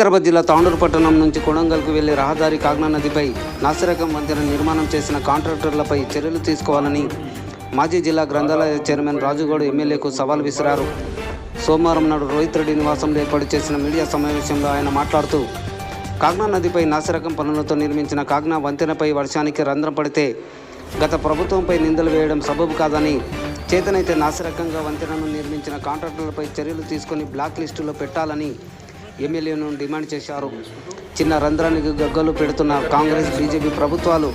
వికారాబాద్ జిల్లా తాండూరు పట్టణం నుంచి కొడంగల్కు వెళ్ళే రహదారి కాగ్నా నదిపై నాసిరకం వంతెన నిర్మాణం చేసిన కాంట్రాక్టర్లపై చర్యలు తీసుకోవాలని మాజీ జిల్లా గ్రంథాలయ చైర్మన్ రాజుగౌడ్ ఎమ్మెల్యేకు సవాల్ విసిరారు. సోమవారం నాడు రోహిత్ రెడ్డి నివాసంలో ఏర్పాటు చేసిన మీడియా సమావేశంలో ఆయన మాట్లాడుతూ కాగ్నా నదిపై నాసిరకం పనులతో నిర్మించిన కాగ్నా వంతెనపై వర్షానికి రంధ్రం పడితే గత ప్రభుత్వంపై నిందలు వేయడం సబబు కాదని చేతనైతే నాసిరకంగా వంతెనను నిర్మించిన కాంట్రాక్టర్లపై చర్యలు తీసుకొని బ్లాక్ లిస్టులో పెట్టాలని ఎమ్మెల్యేను డిమాండ్ చేశారు. చిన్న రంధ్రానికి గగ్గలు పెడుతున్న కాంగ్రెస్ బీజేపీ ప్రభుత్వాలు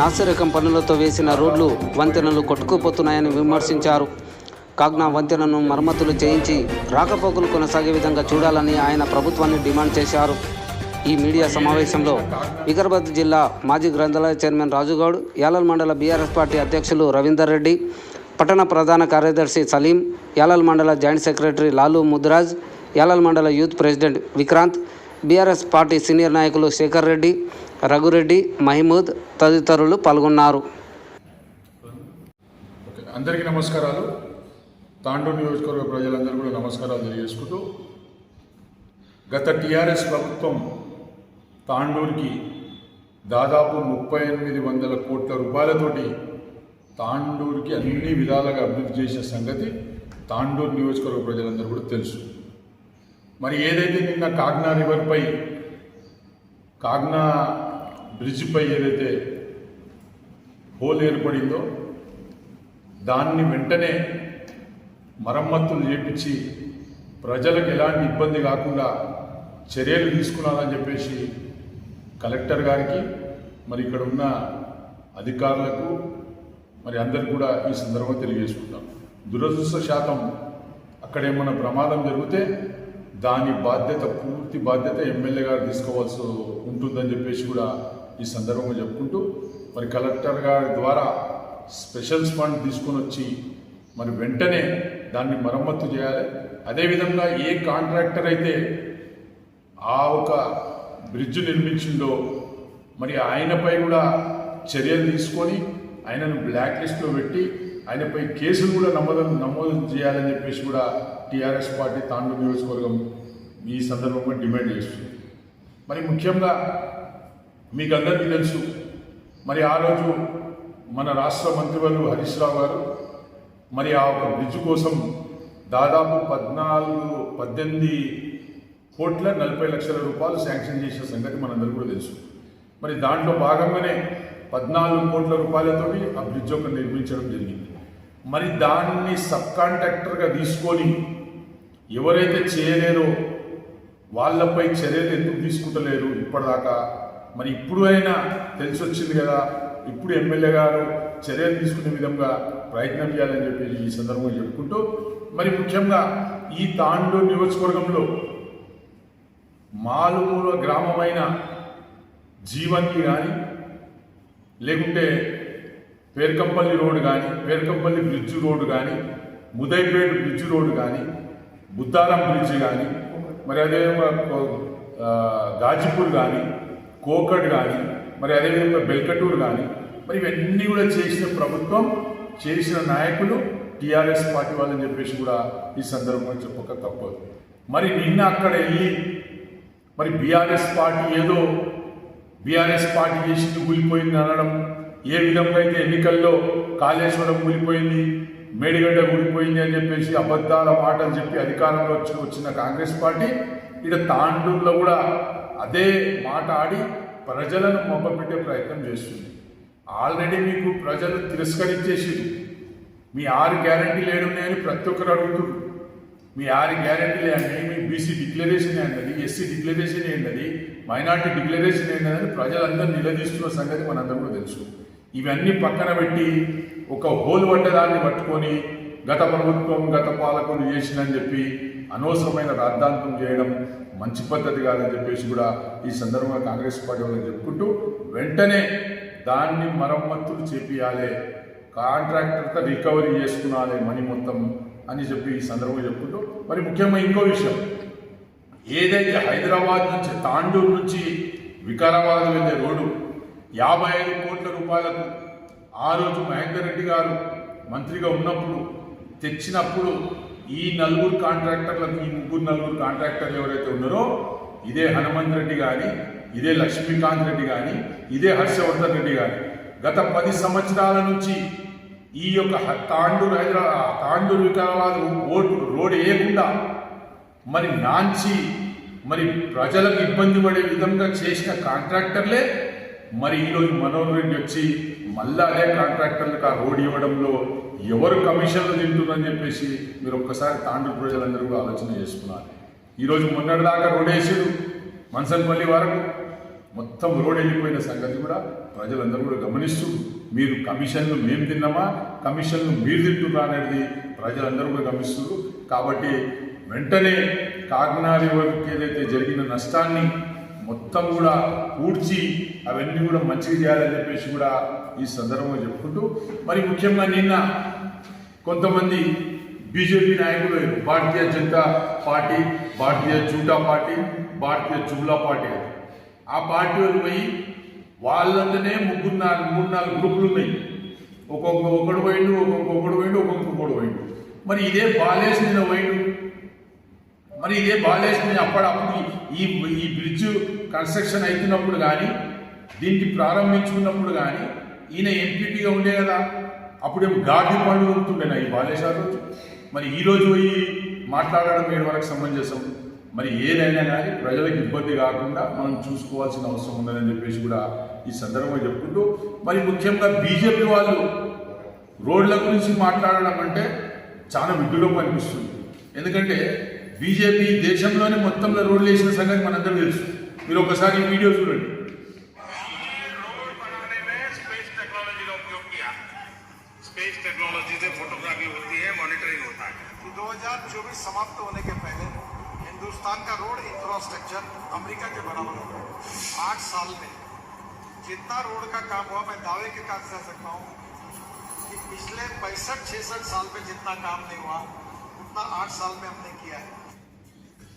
నాసిరకం పనులతో వేసిన రోడ్లు వంతెనలు కొట్టుకుపోతున్నాయని విమర్శించారు. కాగ్నా వంతెనను మరమ్మతులు చేయించి రాకపోకలు కొనసాగే విధంగా చూడాలని ఆయన ప్రభుత్వాన్ని డిమాండ్ చేశారు. ఈ మీడియా సమావేశంలో వికారాబాద్ జిల్లా మాజీ గ్రంథాలయ చైర్మన్ రాజుగౌడ్ యాలల్ మండల బీఆర్ఎస్ పార్టీ అధ్యక్షులు రవీందర్ రెడ్డి పట్టణ ప్రధాన కార్యదర్శి సలీం యాలల్ మండల జాయింట్ సెక్రటరీ లాలు ముద్రాజ్ యాలల్ మండల youth president Vikrant BRS party senior నాయకులు శేఖర్ రెడ్డి రఘురెడ్డి మహమూద్ తదితరులు పాల్గొన్నారు. ఓకే అందరికీ నమస్కారాలు. తాండూరు నియోజకవర్గ ప్రజలందరూ కూడా నమస్కారాలు తెలియజేసుకుంటూ గత టీఆర్ఎస్ ప్రభుత్వం తాండూరుకి దాదాపు ముప్పై ఎనిమిది వందల కోట్ల రూపాయలతోటి తాండూరుకి అన్ని విధాలుగా అభివృద్ధి చేసిన సంగతి తాండూరు నియోజకవర్గ ప్రజలందరూ కూడా తెలుసు. మరి ఏదైతే నిన్న కాగ్నా రివర్పై కాగ్నా బ్రిడ్జిపై ఏదైతే హోల్ ఏర్పడిందో దాన్ని వెంటనే మరమ్మతులు చేపించి ప్రజలకు ఎలాంటి ఇబ్బంది కాకుండా చర్యలు తీసుకున్నారని చెప్పేసి కలెక్టర్ గారికి మరి ఇక్కడ ఉన్న అధికారులకు మరి అందరు కూడా ఈ సందర్భంగా తెలియజేసుకుంటాం. దురదృష్ట శాతం అక్కడ ఏమన్నా ప్రమాదం జరిగితే దాని బాధ్యత పూర్తి బాధ్యత ఎమ్మెల్యే గారు తీసుకోవాల్సి ఉంటుందని చెప్పేసి కూడా ఈ సందర్భంగా చెప్పుకుంటూ మరి కలెక్టర్ గారి ద్వారా స్పెషల్స్ ఫండ్ తీసుకొని వచ్చి మరి వెంటనే దాన్ని మరమ్మత్తు చేయాలి. అదేవిధంగా ఏ కాంట్రాక్టర్ అయితే ఆ ఒక బ్రిడ్జ్ నిర్మించిందో మరి ఆయనపై కూడా చర్యలు తీసుకొని ఆయనను బ్లాక్ లిస్ట్లో పెట్టి ఆయనపై కేసులు కూడా నమోదు నమోదు చేయాలని చెప్పేసి కూడా టీఆర్ఎస్ పార్టీ తాండూరు నియోజకవర్గం ఈ సందర్భంగా డిమాండ్ చేస్తుంది. మరి ముఖ్యంగా మీకు అందరికీ తెలుసు మరి ఆ రోజు మన రాష్ట్ర మంత్రివర్యులు హరీష్ రావు గారు మరి ఆ ఒక బ్రిడ్జ్ కోసం దాదాపు పద్నాలుగు పద్దెనిమిది కోట్ల నలభై లక్షల రూపాయలు శాంక్షన్ చేసిన సంగతి మనందరూ కూడా తెలుసు. మరి దాంట్లో భాగంగానే పద్నాలుగు కోట్ల రూపాయలతోటి ఆ బ్రిడ్జ్ ఒక నిర్మించడం జరిగింది. మరి దాన్ని సబ్ కాంట్రాక్టర్గా తీసుకొని ఎవరైతే చేయలేరో వాళ్ళపై చర్యలు ఎందుకు తీసుకుంటలేరు ఇప్పటిదాకా? మరి ఇప్పుడు అయినా తెలిసి వచ్చింది కదా ఇప్పుడు ఎమ్మెల్యే గారు చర్యలు తీసుకునే విధంగా ప్రయత్నం చేయాలని చెప్పి ఈ సందర్భంగా చెప్పుకుంటూ మరి ముఖ్యంగా ఈ తాండూరు నియోజకవర్గంలో మాలుమూల గ్రామమైన జీవన్కి కానీ లేకుంటే పేర్కంపల్లి రోడ్డు కానీ పేర్కంపల్లి బ్రిడ్జ్ రోడ్డు కానీ ముదైపేట బ్రిడ్జ్ రోడ్డు కానీ బుద్దారం బ్రిడ్జ్ కానీ మరి అదేవిధంగా గాజిపూర్ కానీ కోకట్ కానీ మరి అదేవిధంగా బెల్కటూర్ కానీ మరి ఇవన్నీ కూడా చేసిన ప్రభుత్వం చేసిన నాయకులు టీఆర్ఎస్ పార్టీ వాళ్ళని చెప్పేసి కూడా ఈ సందర్భంగా చెప్పక తప్పదు. మరి నిన్న అక్కడ వెళ్ళి మరి బీఆర్ఎస్ పార్టీ ఏదో బీఆర్ఎస్ పార్టీ చేసి కూలిపోయింది అనడం ఏ విధంగా అయితే ఎన్నికల్లో కాళేశ్వరం కూలిపోయింది మేడిగడ్డ కూలిపోయింది అని చెప్పేసి అబద్ధాల మాటలు చెప్పి అధికారంలో వచ్చి వచ్చిన కాంగ్రెస్ పార్టీ ఇక్కడ తాండూరులో కూడా అదే మాట ఆడి ప్రజలను మొబ్బపెట్టే ప్రయత్నం చేస్తుంది. ఆల్రెడీ మీకు ప్రజలు తిరస్కరించేసి మీ ఆరు గ్యారంటీలు ఏడున్నాయని ప్రతి ఒక్కరు అడుగుతుంది మీ ఆరు గ్యారెంటీలు ఏంటి మీ బీసీ డిక్లరేషన్ ఏంటది ఎస్సీ డిక్లరేషన్ ఏంటది మైనార్టీ డిక్లరేషన్ ఏంటని ప్రజలందరూ నిలదీస్తున్న సంగతి మనందరూ కూడా తెలుసు. ఇవన్నీ పక్కన పెట్టి ఒక హోల్ పడ్డదాన్ని పట్టుకొని గత ప్రభుత్వం గత పాలకులు చేసిందని చెప్పి అనవసరమైన రాద్ధాంతం చేయడం మంచి పద్ధతి కాదని చెప్పేసి కూడా ఈ సందర్భంగా కాంగ్రెస్ పార్టీ వాళ్ళని చెప్పుకుంటూ వెంటనే దాన్ని మరమ్మతులు చేపియాలి కాంట్రాక్టర్తో రికవరీ చేసుకునాలి మనీ మొత్తం అని చెప్పి ఈ సందర్భంగా చెప్పుకుంటూ మరి ముఖ్యంగా ఇంకో విషయం. ఏదైతే హైదరాబాద్ నుంచి తాండూరు నుంచి వికారాబాద్ వెళ్ళే రోడ్డు యాభై ఐదు కోట్ల రూపాయలకు ఆ రోజు మహేందర్ రెడ్డి గారు మంత్రిగా ఉన్నప్పుడు తెచ్చినప్పుడు ఈ నలుగురు కాంట్రాక్టర్లకు ఈ ముగ్గురు నలుగురు కాంట్రాక్టర్లు ఎవరైతే ఉన్నారో ఇదే హనుమంత్ రెడ్డి కానీ ఇదే లక్ష్మీకాంత్ రెడ్డి కానీ ఇదే హర్షవర్ధన్ రెడ్డి కానీ గత పది సంవత్సరాల నుంచి ఈ యొక్క తాండూరు హైదరాబాద్ తాండూరు వికారాబాద్ ఓటు రోడ్ వేయకుండా మరి నాంచి మరి ప్రజలకు ఇబ్బంది పడే విధంగా చేసిన కాంట్రాక్టర్లే మరి ఈరోజు మనోహర్ రెడ్డి వచ్చి మళ్ళా అదే కాంట్రాక్టర్లకు ఆ రోడ్ ఇవ్వడంలో ఎవరు కమిషన్లు తింటుందని చెప్పేసి మీరు ఒక్కసారి తాండూరు ప్రజలందరూ కూడా ఆలోచన చేసుకున్నారు. ఈరోజు మొన్నటిదాకా రోడ్ వేసారు మన్సన్పల్లి వరకు. మొత్తం రోడ్ వెళ్ళిపోయిన సంగతి కూడా ప్రజలందరూ కూడా గమనిస్తూ మీరు కమిషన్లు మేము తిన్నామా కమిషన్లు మీరు తింటున్నా అనేది ప్రజలందరూ కూడా గమనిస్తున్నారు. కాబట్టి వెంటనే కాకినాడ వరకు ఏదైతే జరిగిన నష్టాన్ని మొత్తం కూడా పూడ్చి అవన్నీ కూడా మంచిగా చేయాలని చెప్పేసి కూడా ఈ సందర్భంగా చెప్పుకుంటూ మరి ముఖ్యంగా నిన్న కొంతమంది బీజేపీ నాయకులు భారతీయ జనతా పార్టీ భారతీయ జూటా పార్టీ భారతీయ జుమ్లా పార్టీ ఆ పార్టీ వాళ్ళు పోయి వాళ్ళందనే ముగ్గురు నాలుగు మూడు నాలుగు గ్రూపులు ఉన్నాయి. ఒక్కొక్క ఒకడు పోయిండు ఒక్కొక్క పోయిండు ఒక్కొక్కడు పోయిండు. మరి ఇదే బాలేష్ నిన్న పోయిండు. మరి ఇదే బాలేసి అప్పుడప్పుడు ఈ ఈ బ్రిడ్జ్ కన్స్ట్రక్షన్ అవుతున్నప్పుడు కానీ దీనికి ప్రారంభించుకున్నప్పుడు కానీ ఈయన ఎంపీటీగా ఉండే కదా. అప్పుడేమో గాడి పండుగ ఉంటుండేనా ఈ బాలేశ్వర రోజు? మరి ఈరోజు పోయి మాట్లాడడం ఏడు వరకు సమంజసం. మరి ఏదైనా కానీ ప్రజలకు ఇబ్బంది కాకుండా మనం చూసుకోవాల్సిన అవసరం ఉందని చెప్పేసి కూడా ఈ సందర్భంగా చెప్పుకుంటూ మరి ముఖ్యంగా బీజేపీ వాళ్ళు రోడ్ల గురించి మాట్లాడడం అంటే చాలా విడ్డులో అనిపిస్తుంది. ఎందుకంటే బీజేపీ దేశంలోనే మొత్తంలో రోడ్లు వేసిన సంగతి మనందరూ తెలుసు. మీరు ఒకసారి ఈ వీడియో చూడండి रोड बनाने में स्पेस टेक्नोलॉजी का उपयोग किया स्पेस टेक्नोलॉजी से फोटोग्राफी होती है मॉनिटरिंग होता है कि 2024 समाप्त होने के पहले हिंदुस्तान का रोड इंफ्रास्ट्रक्चर अमेरिका के बराबर हो गया आठ साल में जितना रोड का काम हुआ मैं दावे के साथ कह सकता हूँ कि पिछले पैंसठ छिसठ साल में जितना काम नहीं हुआ उतना आठ साल में हमने किया है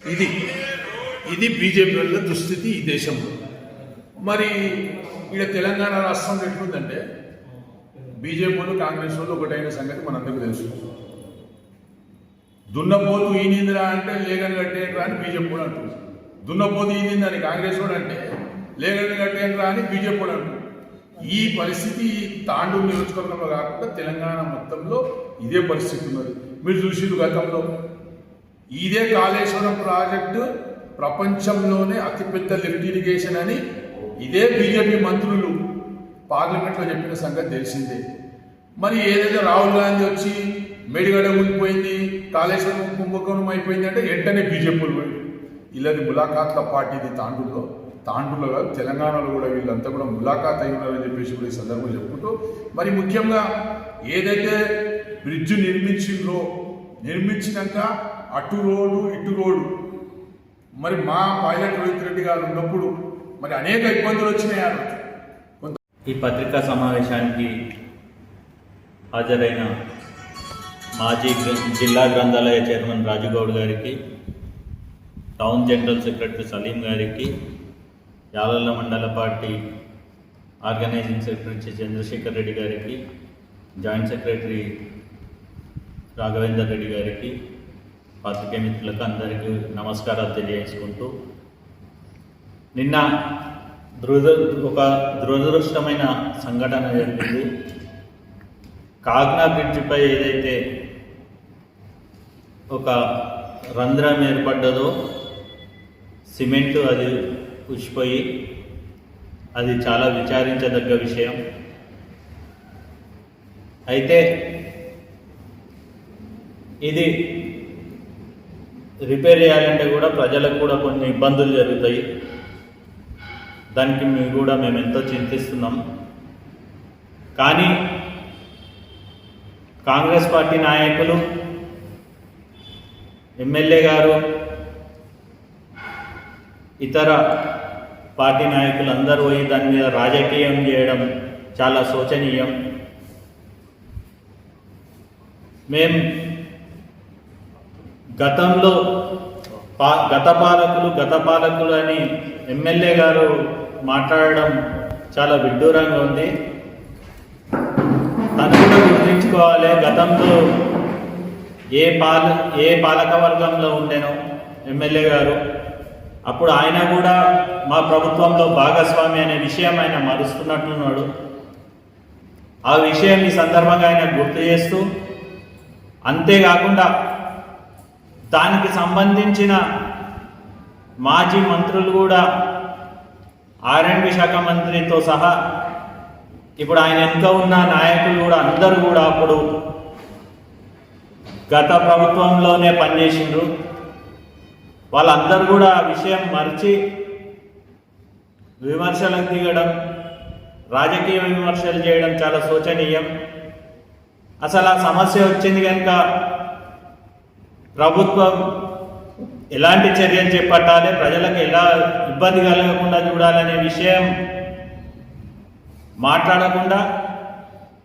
ఇది. ఇది బీజేపీ వల్ల దుస్థితి ఈ దేశంలో. మరి ఇక్కడ తెలంగాణ రాష్ట్రం ఎట్లుందంటే బీజేపీ వాళ్ళు కాంగ్రెస్ వాళ్ళు ఒకటైన సంగతి మనందరికీ తెలుసు. దున్నపోతు ఈనిందిరా అంటే లేగని కట్టేయండిరా అని బీజేపీ కూడా అంటుంది దున్నపోతు అని కాంగ్రెస్ కూడా అంటే లేగని కట్టేయండిరా అని బీజేపీ కూడా అంటుంది ఈ పరిస్థితి తాండూ నియోజకవర్గంలో కాకుండా తెలంగాణ మొత్తంలో ఇదే పరిస్థితి ఉన్నది. మీరు చూసి గతంలో ఇదే కాళేశ్వరం ప్రాజెక్టు ప్రపంచంలోనే అతిపెద్ద లిఫ్ట్ ఇరిగేషన్ అని ఇదే బీజేపీ మంత్రులు పార్లమెంట్లో చెప్పిన సంగతి తెలిసిందే. మరి ఏదైతే రాహుల్ గాంధీ వచ్చి మేడిగడ ఉండిపోయింది కాళేశ్వరం కుంభకోణం అయిపోయింది అంటే వెంటనే బీజేపీలు పోయి ఇలాది ములాఖాత్ల పార్టీది తాండూరులో. తాండూరులో కాదు తెలంగాణలో కూడా వీళ్ళంతా కూడా ములాఖాత్ అయి ఉన్నారని చెప్పేసి కూడా ఈ సందర్భంలో చెప్పుకుంటూ మరి ముఖ్యంగా ఏదైతే బ్రిడ్జ్ నిర్మించిండ్రో నిర్మించినాక అటు రోడ్డు ఇటు రోడ్డు. మరి మా పైలట్ రోహిత్ రెడ్డి గారు ఉన్నప్పుడు మరి అనేక ఇబ్బందులు వచ్చినాయి ఆ రోజు. ఈ పత్రికా సమావేశానికి హాజరైన మాజీ జిల్లా గ్రంథాలయ చైర్మన్ రాజుగౌడ్ గారికి టౌన్ జనరల్ సెక్రటరీ సలీం గారికి యాలల్ల మండల party organising secretary Chandrashekar Reddy గారికి జాయింట్ సెక్రటరీ రాఘవేందర్ రెడ్డి గారికి పాత్రికేయ మిత్రులకు అందరికీ నమస్కారాలు తెలియజేసుకుంటూ నిన్న దురద ఒక దురదృష్టమైన సంఘటన జరిగింది. కాగ్నా బ్రిడ్జిపై ఏదైతే ఒక రంధ్రం ఏర్పడ్డదో సిమెంట్ అది ఉచ్చిపోయి అది చాలా విచారించదగ్గ విషయం. అయితే ఇది రిపేర్ చేయాలంటే కూడా ప్రజలకు కూడా కొన్ని ఇబ్బందులు జరుగుతాయి. దానికి మేము కూడా మేము ఎంతో చింతిస్తున్నాం. కానీ కాంగ్రెస్ పార్టీ నాయకులు ఎమ్మెల్యే గారు ఇతర పార్టీ నాయకులు అందరూ పోయి దాని మీద రాజకీయం చేయడం చాలా శోచనీయం. మేము గతంలో పా గత పాలకులు గత పాలకులు అని ఎమ్మెల్యే గారు మాట్లాడడం చాలా విడ్డూరంగా ఉంది. తను కూడా గుర్తించుకోవాలి గతంలో ఏ పాల ఏ పాలక వర్గంలో ఉండేనో ఎమ్మెల్యే గారు. అప్పుడు ఆయన కూడా మా ప్రభుత్వంలో భాగస్వామి అనే విషయం ఆయన మరుస్తున్నట్టున్నాడు. ఆ విషయం ఈ సందర్భంగా ఆయన గుర్తు చేస్తూ అంతేకాకుండా దానికి సంబంధించిన మాజీ మంత్రులు కూడా ఆర్ఎండ్బి శాఖ మంత్రితో సహా ఇప్పుడు ఆయన వెనుక ఉన్న నాయకులు కూడా అందరూ కూడా అప్పుడు గత ప్రభుత్వంలోనే పనిచేసిండ్రు. వాళ్ళందరూ కూడా ఆ విషయం మరిచి విమర్శలకు దిగడం రాజకీయ విమర్శలు చేయడం చాలా శోచనీయం. అసలు ఆ సమస్య వచ్చింది కనుక ప్రభుత్వం ఎలాంటి చర్యలు చేపట్టాలి? ప్రజలకు ఎలా ఇబ్బంది కలగకుండా చూడాలనే విషయం మాట్లాడకుండా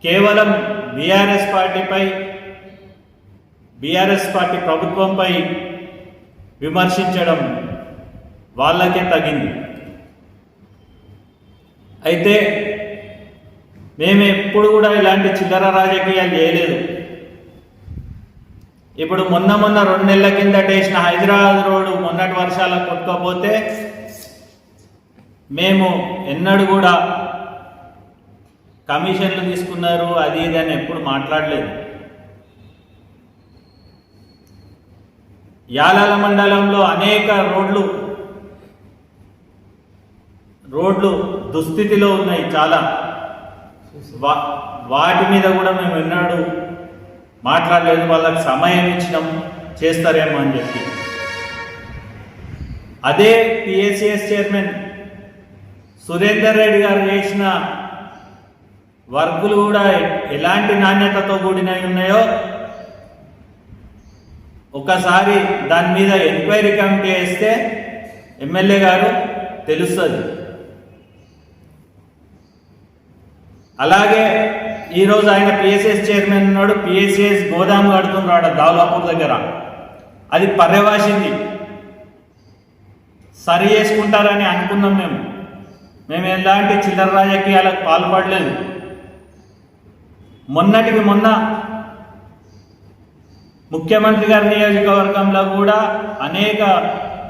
కేవలం బీఆర్ఎస్ పార్టీపై బీఆర్ఎస్ పార్టీ ప్రభుత్వంపై విమర్శించడం వాళ్ళకే తగింది. అయితే మేము ఎప్పుడు కూడా ఇలాంటి చిల్లర రాజకీయాలు చేయలేదు. ఇప్పుడు మొన్న మొన్న రెండు నెలల కిందట వేసిన హైదరాబాద్ రోడ్డు మొన్నటి వర్షాలకు కొట్టుకోపోతే మేము ఎన్నడూ కూడా కమిషన్లు తీసుకున్నారు అది ఇది అని ఎప్పుడు మాట్లాడలేదు. యాలాల మండలంలో అనేక రోడ్లు రోడ్లు దుస్థితిలో ఉన్నాయి చాలా. వా వాటి మీద కూడా మేము ఎన్నడూ మాట్లాడలేదు వాళ్ళకి సమయం ఇచ్చినాం చేస్తారేమో అని చెప్పి. అదే పిఎస్సిఎస్ చైర్మన్ సురేందర్ రెడ్డి గారు చేసిన వర్కులు కూడా ఎలాంటి నాణ్యతతో కూడినవి ఉన్నాయో ఒకసారి దాని మీద ఎంక్వైరీ కమిటీ వేస్తే ఎమ్మెల్యే గారు తెలుస్తుంది. అలాగే ఈరోజు ఆయన పిఎస్ఎస్ చైర్మన్ ఉన్నాడు. పిఎస్సిఎస్ గోదాము కడుతున్నాడు దావులాపూర్ దగ్గర. అది పర్యవాసింది. సరి చేసుకుంటారని అనుకున్నాం మేము. మేము ఎలాంటి చిల్లర రాజకీయాలకు పాల్పడలేదు. మొన్నటికి మొన్న ముఖ్యమంత్రి గారి నియోజకవర్గంలో కూడా అనేక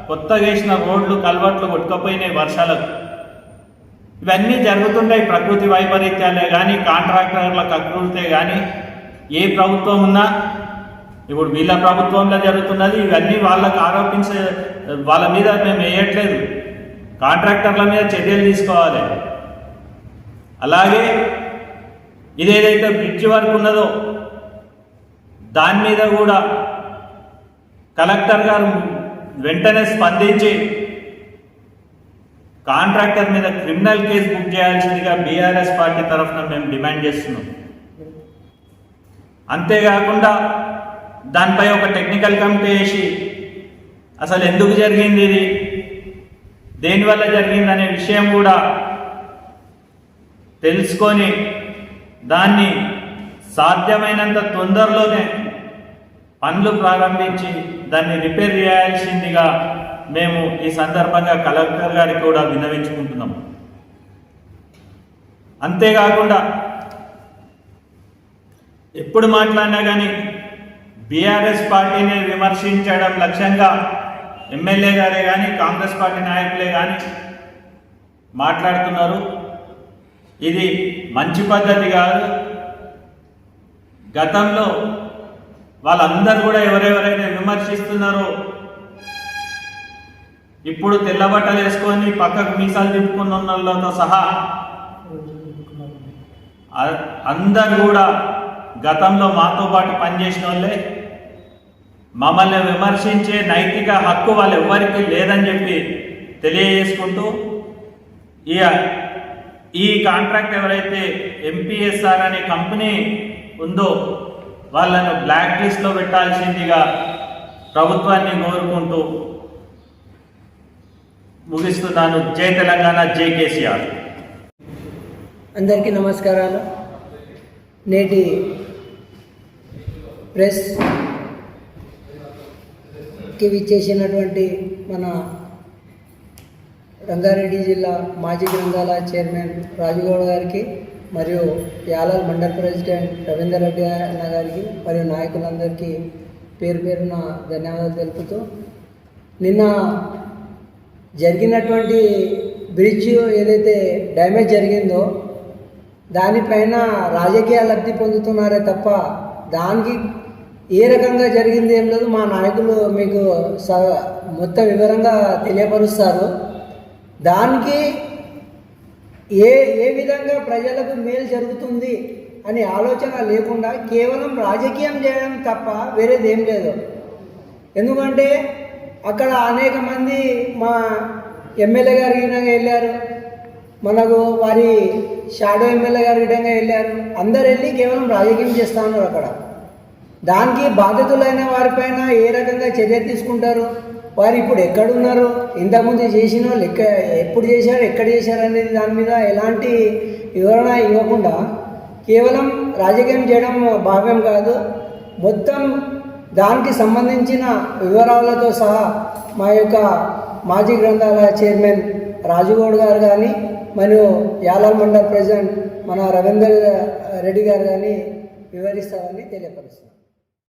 కొత్తగా వేసిన రోడ్లు కల్వర్ట్లు కొట్టుకపోయినాయి వర్షాలకు. ఇవన్నీ జరుగుతుంటాయి ప్రకృతి వైపరీత్యాలే కానీ కాంట్రాక్టర్ల కకృతే కానీ ఏ ప్రభుత్వం ఉన్నా ఇప్పుడు వీళ్ళ ప్రభుత్వంలో జరుగుతున్నది ఇవన్నీ వాళ్ళకు ఆరోపించే వాళ్ళ మీద మేము వేయట్లేదు. కాంట్రాక్టర్ల మీద చర్యలు తీసుకోవాలి. అలాగే ఇదేదైతే బ్రిడ్జ్ వర్క్ ఉన్నదో దాని మీద కూడా కలెక్టర్ గారు వెంటనే స్పందించి కాంట్రాక్టర్ మీద క్రిమినల్ కేసు బుక్ చేయాల్సిందిగా బీఆర్ఎస్ పార్టీ తరఫున మేము డిమాండ్ చేస్తున్నాం. అంతేకాకుండా దానిపై ఒక టెక్నికల్ కమిటీ వేసి అసలు ఎందుకు జరిగింది ఇది? దేనివల్ల జరిగింది అనే విషయం కూడా తెలుసుకొని దాన్ని సాధ్యమైనంత తొందరలోనే పనులు ప్రారంభించి దాన్ని రిపేర్ చేయాల్సిందిగా మేము ఈ సందర్భంగా కలెక్టర్ గారికి కూడా విన్నవించుకుంటున్నాం. అంతేకాకుండా ఎప్పుడు మాట్లాడినా కానీ బీఆర్ఎస్ పార్టీని విమర్శించడం లక్ష్యంగా ఎమ్మెల్యే గారే కానీ కాంగ్రెస్ పార్టీ నాయకులే కానీ మాట్లాడుతున్నారు. ఇది మంచి పద్ధతి కాదు. గతంలో వాళ్ళందరూ కూడా ఎవరెవరైతే విమర్శిస్తున్నారో ఇప్పుడు తెల్ల బట్టలు వేసుకొని పక్కకు మీసాలు తిప్పుకున్న వాళ్ళతో సహా అందరు కూడా గతంలో మాతో పాటు పనిచేసిన వాళ్ళే. మమ్మల్ని విమర్శించే నైతిక హక్కు వాళ్ళు ఎవ్వరికీ లేదని చెప్పి తెలియజేసుకుంటూ ఈ ఈ కాంట్రాక్ట్ ఎవరైతే ఎంపీఎస్ఆర్ అనే కంపెనీ ఉందో వాళ్ళను బ్లాక్ లిస్ట్లో పెట్టాల్సిందిగా ప్రభుత్వాన్ని కోరుకుంటూ ముగిస్తున్నాను జై తెలంగాణ జై కేసీఆర్. అందరికీ నమస్కారాలు. నేటి ప్రెస్కి విచ్చేసినటువంటి మన రంగారెడ్డి జిల్లా మాజీ గ్రంథాల చైర్మన్ రాజుగౌడ గారికి మరియు యాలాల్ మండల్ ప్రెసిడెంట్ రవీందర్ రెడ్డి అన్న గారికి మరియు నాయకులందరికీ పేరు పేరున ధన్యవాదాలు తెలుపుతూ నిన్న జరిగినటువంటి బ్రిడ్జ్ ఏదైతే డ్యామేజ్ జరిగిందో దానిపైన రాజకీయ లబ్ధి పొందుతున్నారే తప్ప దానికి ఏ రకంగా జరిగింది ఏం లేదు. మా నాయకులు మీకు స మొత్తం వివరంగా తెలియపరుస్తారు. దానికి ఏ ఏ విధంగా ప్రజలకు మేలు జరుగుతుంది అని ఆలోచన లేకుండా కేవలం రాజకీయం చేయడం తప్ప వేరేది ఏం లేదు. ఎందుకంటే అక్కడ అనేక మంది మా ఎమ్మెల్యే గారి విధంగా వెళ్ళారు. మనకు వారి షాడో ఎమ్మెల్యే గారి విధంగా వెళ్ళారు. అందరు వెళ్ళి కేవలం రాజకీయం చేస్తూ ఉన్నారు అక్కడ. దానికి బాధితులైన వారిపైన ఏ రకంగా చర్య తీసుకుంటారు? వారు ఇప్పుడు ఎక్కడున్నారు? ఇంతకుముందు చేసిన వాళ్ళు ఎక్క ఎప్పుడు చేశారు ఎక్కడ చేశారు అనేది దాని మీద ఎలాంటి వివరణ ఇవ్వకుండా కేవలం రాజకీయం చేయడం భావ్యం కాదు. మొత్తం దానికి సంబంధించిన వివరాలతో సహా మా యొక్క మాజీ గ్రంథాలయ చైర్మన్ రాజుగౌడ్ గారు కానీ మరియు యాలాల్ మండల్ ప్రెసిడెంట్ మన రవీందర్ రెడ్డి గారు కానీ వివరిస్తారని తెలియపరుస్తున్నారు